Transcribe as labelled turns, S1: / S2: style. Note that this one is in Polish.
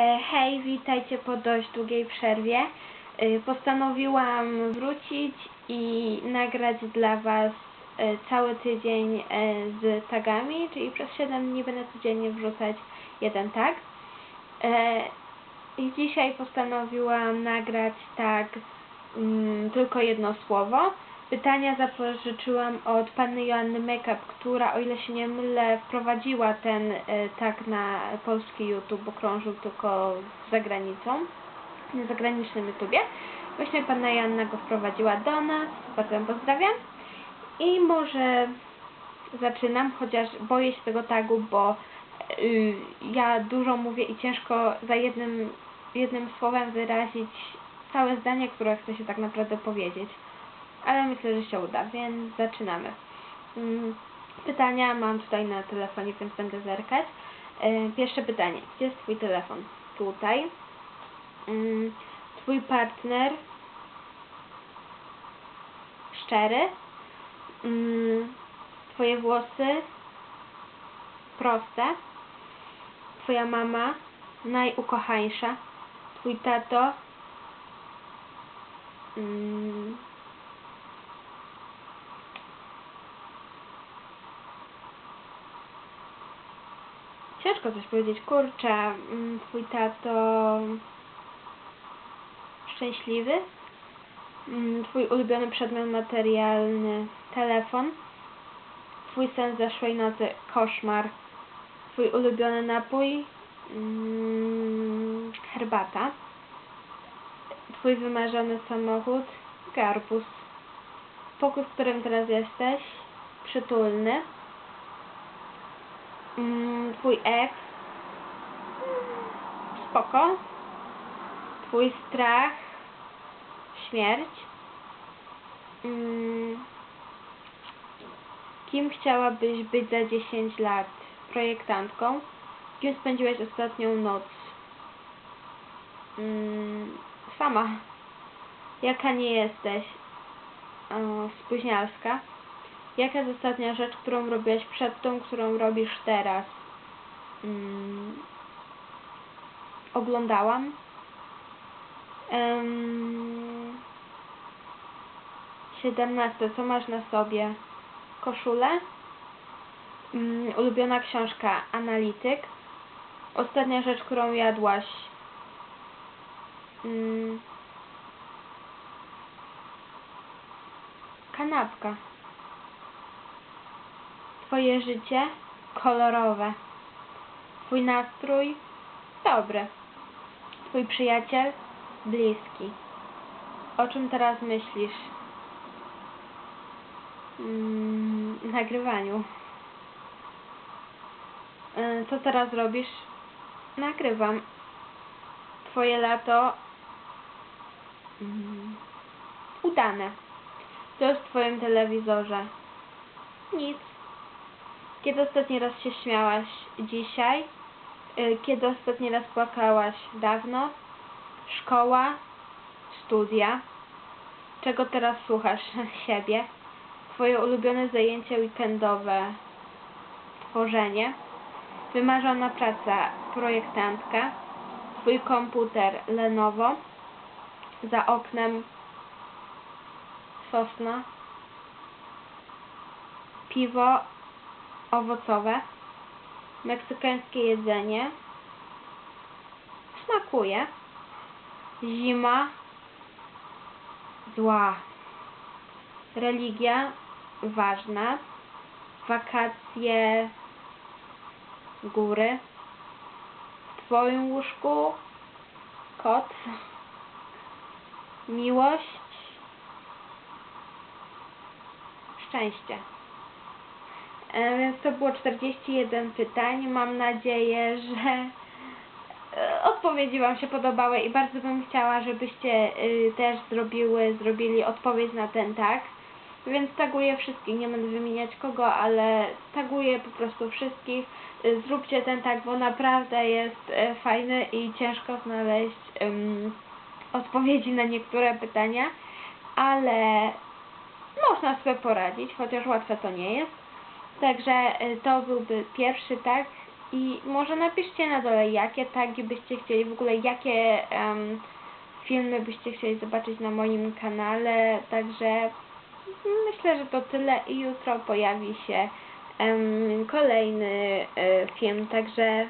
S1: E, hej, witajcie po dość długiej przerwie. E, postanowiłam wrócić i nagrać dla Was e, cały tydzień z tagami, czyli przez 7 dni będę codziennie wrzucać jeden tag. I dzisiaj postanowiłam nagrać tag mm, tylko jedno słowo. Pytania zapożyczyłam od panny Joanny Makeup, która, o ile się nie mylę, wprowadziła ten e, tag na polski YouTube, bo krążył tylko za granicą, na zagranicznym YouTubie. Właśnie panna Joanna go wprowadziła do nas, bardzo ją pozdrawiam. I może zaczynam, chociaż boję się tego tagu, bo y, ja dużo mówię i ciężko za jednym, jednym słowem wyrazić całe zdanie, które chce się tak naprawdę powiedzieć. Ale myślę, że się uda, więc zaczynamy. Mm, Pytania mam tutaj na telefonie, więc będę zerkać. E, Pierwsze pytanie. Gdzie jest Twój telefon? Tutaj. Mm, Twój partner szczery. Mm, Twoje włosy proste. Twoja mama najukochańsza. Twój tato Ciężko coś powiedzieć. Kurczę, mm, twój tato szczęśliwy. Mm, Twój ulubiony przedmiot materialny telefon. Twój sen zeszłej nocy koszmar. Twój ulubiony napój mm, herbata. Twój wymarzony samochód garbus. Pokój, w którym teraz jesteś przytulny. Mm, Twój ex. Spoko. Twój strach. Śmierć. Mm, Kim chciałabyś być za 10 lat? Projektantką. Kim spędziłeś ostatnią noc? Mm, Sama. Jaka nie jesteś? O, spóźnialska. Jaka jest ostatnia rzecz, którą robiłeś przed tą, którą robisz teraz? Mm, oglądałam. Um, 17. Co masz na sobie? Koszulę. Mm, ulubiona książka Analityk. Ostatnia rzecz, którą jadłaś. Mm, kanapka. Twoje życie kolorowe. Twój nastrój dobry. Twój przyjaciel bliski. O czym teraz myślisz? Mm, nagrywaniu. Y, Co teraz robisz? Nagrywam. Twoje lato mm, udane. Co jest w twoim telewizorze? Nic. Kiedy ostatni raz się śmiałaś? Dzisiaj. Y, Kiedy ostatni raz płakałaś? Dawno. Szkoła. Studia. Czego teraz słuchasz? Siebie. Twoje ulubione zajęcie weekendowe. Tworzenie. Wymarzona praca. Projektantka. Twój komputer. Lenovo. Za oknem. Sosna. Piwo owocowe, meksykańskie jedzenie, smakuje, zima, zła, religia, ważna, wakacje, góry, w twoim łóżku, kot, miłość, szczęście. E, Więc to było 41 pytań. Mam nadzieję, że e, odpowiedzi Wam się podobały i bardzo bym chciała, żebyście y, też zrobiły, zrobili odpowiedź na ten tag. Więc taguję wszystkich, nie będę wymieniać kogo, ale taguję po prostu wszystkich. Zróbcie ten tag, bo naprawdę jest e, fajny i ciężko znaleźć ym, odpowiedzi na niektóre pytania, ale można sobie poradzić, chociaż łatwe to nie jest. Także y, to byłby pierwszy tag I może napiszcie na dole, jakie tagi byście chcieli, w ogóle jakie em, filmy byście chcieli zobaczyć na moim kanale. Także myślę, że to tyle i jutro pojawi się em, kolejny e, film. Także